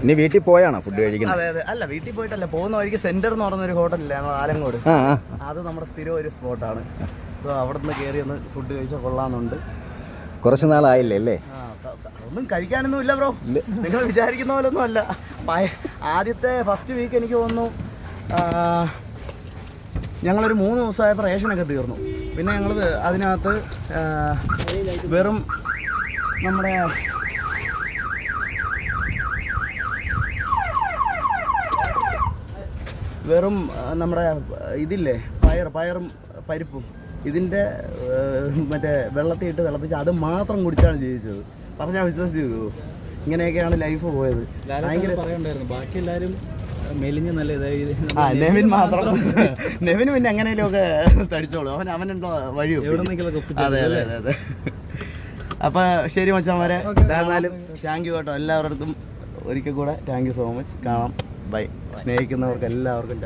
ഇനി വീട്ടിൽ പോയാണോ ഫുഡ് കഴിക്കുന്നത്? അതെ അതെ. അല്ല വീട്ടിൽ പോയിട്ടല്ല. പോകുന്ന വഴിക്ക് സെന്റർ എന്ന് പറയുന്ന ഒരു ഹോട്ടലില്ലേ നമ്മൾ ആലങ്കോട് ആ ആ. അത് നമ്മുടെ സ്ഥിരം ഒരു സ്പോട്ടാണ് സോ അവിടെ നിന്ന് കയറി ഒന്ന് ഫുഡ് കഴിച്ചാൽ കൊള്ളാമെന്നുണ്ട്. കുറച്ച് നാളായില്ലേ അല്ലേ? ഒന്നും കഴിക്കാനൊന്നും ഇല്ല ബ്രോ നിങ്ങൾ വിചാരിക്കുന്ന പോലെ ഒന്നും അല്ല ആദ്യത്തെ ഫസ്റ്റ് വീക്ക് എനിക്ക് തോന്നുന്നു ഞങ്ങളൊരു മൂന്ന് ദിവസമായപ്പോൾ റേഷനൊക്കെ തീർന്നു. പിന്നെ ഞങ്ങൾ അതിനകത്ത് വെറും നമ്മുടെ വെറും നമ്മുടെ ഇതില്ലേ പയർ പയറും പരിപ്പും. ഇതിന്റെ മറ്റേ വെള്ളത്തിൽ ഇട്ട് തിളപ്പിച്ച് അത് മാത്രം കുടിച്ചാണ് ജീവിച്ചത്. പറഞ്ഞാൽ വിശ്വസിച്ചു? ഇങ്ങനെയൊക്കെയാണ് ലൈഫ് പോയത്. ഭയങ്കര ബാക്കി എല്ലാവരും മെലിഞ്ഞ് നല്ല ആ നെവിൻ മാത്രം നെവിന് പിന്നെ എങ്ങനെയൊക്കെ ഒക്കെ തടിച്ചോളൂ. അവൻ അവനെന്തോ എന്തോ വഴിയോ അതെ അതെ അതെ അതെ. അപ്പൊ ശരി മച്ചാന്മാരെ താങ്ക് യു കേട്ടോ. എല്ലാവരുടെ അടുത്തും ഒരിക്കൽ കൂടെ താങ്ക് യു സോ മച്ച് കാണാം. ബൈ സ്നേഹിക്കുന്നവർക്ക് എല്ലാവർക്കും.